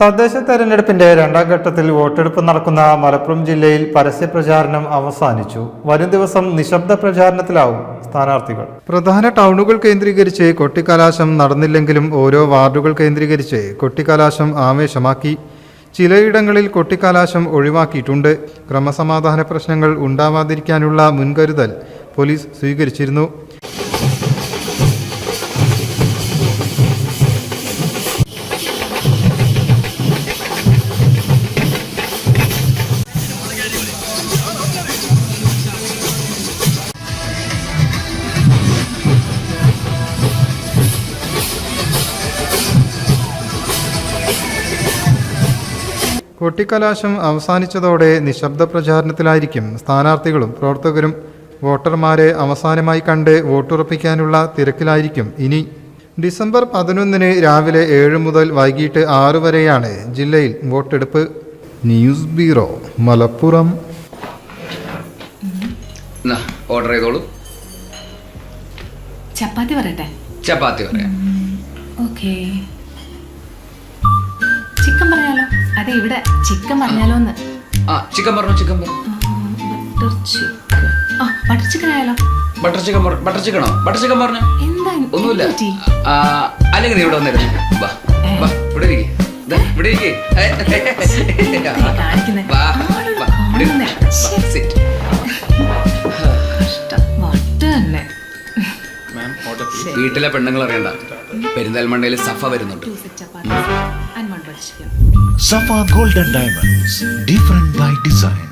തദ്ദേശ തെരഞ്ഞെടുപ്പിന്റെ രണ്ടാം ഘട്ടത്തിൽ വോട്ടെടുപ്പ് നടക്കുന്ന മലപ്പുറം ജില്ലയിൽ പരസ്യ പ്രചാരണം അവസാനിച്ചു. വരും ദിവസം നിശബ്ദ പ്രചാരണത്തിലാവും സ്ഥാനാർത്ഥികൾ. പ്രധാന ടൗണുകൾ കേന്ദ്രീകരിച്ച് കൊട്ടിക്കലാശം നടന്നില്ലെങ്കിലും ഓരോ വാർഡുകൾ കേന്ദ്രീകരിച്ച് കൊട്ടിക്കലാശം ആവേശമാക്കി. ചിലയിടങ്ങളിൽ കൊട്ടിക്കലാശം ഒഴിവാക്കിയിട്ടുണ്ട്. ക്രമസമാധാന പ്രശ്നങ്ങൾ ഉണ്ടാവാതിരിക്കാനുള്ള മുൻകരുതൽ പോലീസ് സ്വീകരിച്ചിരുന്നു. കൊട്ടിക്കലാശം അവസാനിച്ചതോടെ നിശബ്ദ പ്രചാരണത്തിലായിരിക്കും സ്ഥാനാർത്ഥികളും പ്രവർത്തകരും വോട്ടർമാരെ അവസാനമായി കണ്ട് വോട്ടുറപ്പിക്കാനുള്ള തിരക്കിലായിരിക്കും. ഇനി ഡിസംബർ പതിനൊന്നിന് രാവിലെ ഏഴ് മുതൽ വൈകിട്ട് ആറ് വരെയാണ് ജില്ലയിൽ വോട്ടെടുപ്പ്. News bureau Malappuram. ഓർഡർ ചെയ്തോളൂ. ചപ്പാത്തി പറയട്ടെ? ചപ്പാത്തി പറയാം. ഓക്കെ. അതെ ഇവിടെ ചിക്കൻ പറഞ്ഞാലോന്ന്. ആ ചിക്കൻ പറഞ്ഞു ചിക്കൻ പറഞ്ഞു. Butter chicken. ആ ബട്ടർ ചിക്കൻ ആയാലോ? ബട്ടർ ചിക്കൻ ബട്ടർ ചിക്കനോ? ബട്ടർ ചിക്കൻ പറഞ്ഞു? എന്താ ഒന്നുമില്ല. അല്ലെങ്കിൽ നീ ഇവിടെ വന്നിരുന്നു വാ വാ ഇവിടെ ഇരിക്കേ. ഇവിടെ ഇരിക്കേ. വാ, വാ, ഇവിടെ തന്നെ. വീട്ടിലെ പെണ്ണുങ്ങൾ അറിയണ്ട പെരിന്തൽമണ്ണയിൽ സഫ വരുന്നുണ്ട്. Safa golden diamonds different by butter